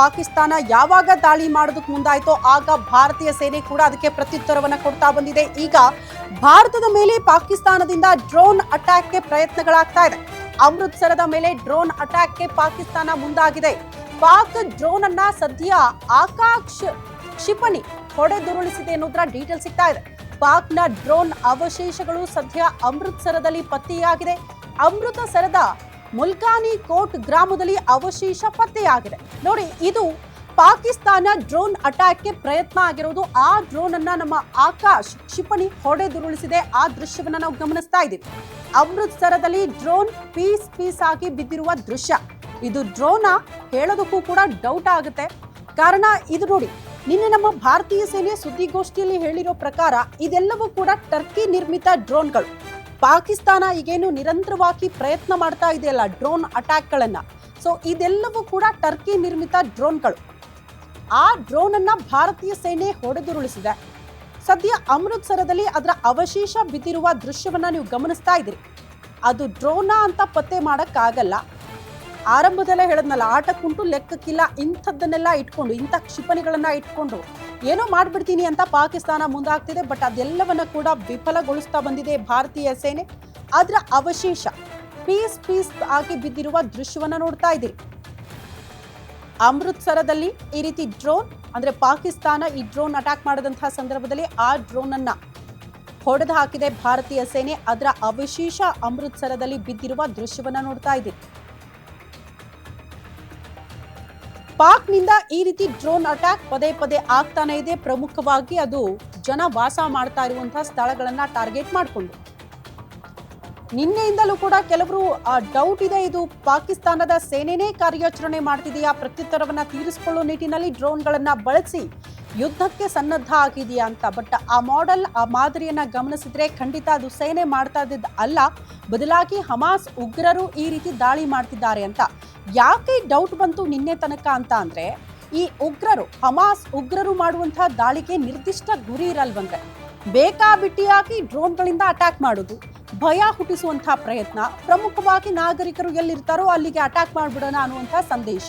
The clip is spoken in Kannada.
ಪಾಕಿಸ್ತಾನ ಯಾವಾಗ ದಾಳಿ ಮಾಡೋದಕ್ಕೆ ಮುಂದಾಯಿತೋ ಆಗ ಭಾರತೀಯ ಸೇನೆ ಕೂಡ ಅದಕ್ಕೆ ಪ್ರತ್ಯುತ್ತರವನ್ನು ಕೊಡ್ತಾ ಬಂದಿದೆ. ಈಗ ಭಾರತದ ಮೇಲೆ ಪಾಕಿಸ್ತಾನದಿಂದ ಡ್ರೋನ್ ಅಟ್ಯಾಕ್ಗೆ ಪ್ರಯತ್ನಗಳಾಗ್ತಾ ಇದೆ. ಅಮೃತ್ಸರದ ಮೇಲೆ ಡ್ರೋನ್ ಅಟ್ಯಾಕ್ಗೆ ಪಾಕಿಸ್ತಾನ ಮುಂದಾಗಿದೆ. ಪಾಕ್ ಡ್ರೋನ್ ಅನ್ನ ಸದ್ಯ ಆಕಾಶ್ ಕ್ಷಿಪಣಿ ಹೊಡೆದುರುಳಿಸಿದೆ ಅನ್ನೋದ್ರ ಡೀಟೇಲ್ ಸಿಗ್ತಾ ಇದೆ. ಪಾಕ್ನ ಡ್ರೋನ್ ಅವಶೇಷಗಳು ಸದ್ಯ ಅಮೃತ್ಸರದಲ್ಲಿ ಪತ್ತೆಯಾಗಿದೆ. ಅಮೃತಸರದ ಮುಲ್ಕಾನಿ ಕೋಟ್ ಗ್ರಾಮದಲ್ಲಿ ಅವಶೇಷ ಪತ್ತೆಯಾಗಿದೆ. ನೋಡಿ, ಇದು ಪಾಕಿಸ್ತಾನ ಡ್ರೋನ್ ಅಟ್ಯಾಕ್ಗೆ ಪ್ರಯತ್ನ ಆಗಿರೋದು. ಆ ಡ್ರೋನ್ ಅನ್ನ ನಮ್ಮ ಆಕಾಶ್ ಕ್ಷಿಪಣಿ ಹೊಡೆದುರುಳಿಸಿದೆ. ಆ ದೃಶ್ಯವನ್ನ ನಾವು ಗಮನಿಸ್ತಾ ಇದ್ದೀವಿ. ಅಮೃತ್ಸರದಲ್ಲಿ ಡ್ರೋನ್ ಪೀಸ್ ಪೀಸ್ ಆಗಿ ಬಿದ್ದಿರುವ ದೃಶ್ಯ. ಇದು ಡ್ರೋನ ಹೇಳೋದಕ್ಕೂ ಕೂಡ ಡೌಟ್ ಆಗುತ್ತೆ. ಕಾರಣ ಇದು ನೋಡಿ, ನಿನ್ನೆ ನಮ್ಮ ಭಾರತೀಯ ಸೇನೆ ಸುದ್ದಿಗೋಷ್ಠಿಯಲ್ಲಿ ಹೇಳಿರೋ ಪ್ರಕಾರ ಇದೆಲ್ಲವೂ ಕೂಡ ಟರ್ಕಿ ನಿರ್ಮಿತ ಡ್ರೋನ್ಗಳು. ಪಾಕಿಸ್ತಾನ ಈಗೇನು ನಿರಂತರವಾಗಿ ಪ್ರಯತ್ನ ಮಾಡ್ತಾ ಇದೆಯಲ್ಲ ಡ್ರೋನ್ ಅಟ್ಯಾಕ್ಗಳನ್ನ. ಸೊ ಇದೆಲ್ಲವೂ ಕೂಡ ಟರ್ಕಿ ನಿರ್ಮಿತ ಡ್ರೋನ್ಗಳು. ಆ ಡ್ರೋನ್ ಅನ್ನ ಭಾರತೀಯ ಸೇನೆ ಹೊಡೆದುರುಳಿಸಿದೆ. ಸದ್ಯ ಅಮೃತ್ಸರದಲ್ಲಿ ಅದರ ಅವಶೇಷ ಬಿದ್ದಿರುವ ದೃಶ್ಯವನ್ನ ನೀವು ಗಮನಿಸ್ತಾ ಇದ್ದೀರಿ. ಅದು ಡ್ರೋನಾ ಅಂತ ಪತ್ತೆ ಮಾಡಕ್ಕಾಗಲ್ಲ. ಆರಂಭದಲ್ಲೇ ಹೇಳದ್ನಲ್ಲ, ಆಟಕ್ಕುಂಟು ಲೆಕ್ಕಕ್ಕಿಲ್ಲ, ಇಂಥದ್ದನ್ನೆಲ್ಲ ಇಟ್ಕೊಂಡು, ಇಂಥ ಕ್ಷಿಪಣಿಗಳನ್ನ ಇಟ್ಕೊಂಡು ಏನೋ ಮಾಡ್ಬಿಡ್ತೀನಿ ಅಂತ ಪಾಕಿಸ್ತಾನ ಮುಂದಾಗ್ತಿದೆ, ಬಟ್ ಅದೆಲ್ಲವನ್ನ ಕೂಡ ವಿಫಲಗೊಳಿಸ್ತಾ ಬಂದಿದೆ ಭಾರತೀಯ ಸೇನೆ. ಅದರ ಅವಶೇಷ, ಪೀಸ್ ಪೀಸ್ ಆಗಿ ಬಿದ್ದಿರುವ ದೃಶ್ಯವನ್ನ ನೋಡ್ತಾ ಇದ್ದೀರಿ. ಅಮೃತ್ಸರದಲ್ಲಿ ಈ ರೀತಿ ಡ್ರೋನ್, ಅಂದ್ರೆ ಪಾಕಿಸ್ತಾನ ಈ ಡ್ರೋನ್ ಅಟ್ಯಾಕ್ ಮಾಡಿದಂತಹ ಸಂದರ್ಭದಲ್ಲಿ ಆ ಡ್ರೋನ್ ಅನ್ನ ಹೊಡೆದು ಹಾಕಿದೆ ಭಾರತೀಯ ಸೇನೆ. ಅದರ ಅವಶೇಷ ಅಮೃತ್ಸರದಲ್ಲಿ ಬಿದ್ದಿರುವ ದೃಶ್ಯವನ್ನ ನೋಡ್ತಾ ಇದ್ದೀರಿ. ಪಾಕ್ನಿಂದ ಈ ರೀತಿ ಡ್ರೋನ್ ಅಟ್ಯಾಕ್ ಪದೇ ಪದೇ ಆಗ್ತಾನೆ ಇದೆ. ಪ್ರಮುಖವಾಗಿ ಅದು ಜನ ವಾಸ ಮಾಡ್ತಾ ಇರುವಂತಹ ಸ್ಥಳಗಳನ್ನ ಟಾರ್ಗೆಟ್ ಮಾಡಿಕೊಂಡು. ನಿನ್ನೆಯಿಂದಲೂ ಕೂಡ ಕೆಲವರು ಡೌಟ್ ಇದೆ. ಇದು ಪಾಕಿಸ್ತಾನದ ಸೇನೆನೇ ಕಾರ್ಯಾಚರಣೆ ಮಾಡ್ತಿದೆಯಾ? ಪ್ರತ್ಯುತ್ತರವನ್ನ ತೀರಿಸಿಕೊಳ್ಳೋ ನಿಟ್ಟಿನಲ್ಲಿ ಡ್ರೋನ್ಗಳನ್ನ ಬಳಸಿ ಯುದ್ಧಕ್ಕೆ ಸನ್ನದ್ಧ ಆಗಿದೆಯಾ ಅಂತ. ಬಟ್ ಆ ಮಾಡೆಲ್ ಆ ಮಾದರಿಯನ್ನ ಗಮನಿಸಿದ್ರೆ ಖಂಡಿತ ಅದು ಸೇನೆ ಮಾಡ್ತಾ ಇದ್ದಿದ್ದು ಅಲ್ಲ. ಬದಲಾಗಿ ಹಮಾಸ್ ಉಗ್ರರು ಈ ರೀತಿ ದಾಳಿ ಮಾಡ್ತಿದ್ದಾರೆ ಅಂತ. ಯಾಕೆ ಡೌಟ್ ಬಂತು ನಿನ್ನೆ ತನಕ ಅಂತ ಅಂದ್ರೆ, ಈ ಉಗ್ರರು, ಹಮಾಸ್ ಉಗ್ರರು ಮಾಡುವಂತಹ ದಾಳಿಗೆ ನಿರ್ದಿಷ್ಟ ಗುರಿ ಇರಲ್ವಂದ್ರೆ ಬೇಕಾಬಿಟ್ಟಿಯಾಗಿ ಡ್ರೋನ್ಗಳಿಂದ ಅಟ್ಯಾಕ್ ಮಾಡೋದು. ಭಯ ಹುಟ್ಟಿಸುವಂತಹ ಪ್ರಯತ್ನ. ಪ್ರಮುಖವಾಗಿ ನಾಗರಿಕರು ಎಲ್ಲಿರ್ತಾರೋ ಅಲ್ಲಿಗೆ ಅಟ್ಯಾಕ್ ಮಾಡ್ಬಿಡೋಣ ಅನ್ನುವಂತಹ ಸಂದೇಶ.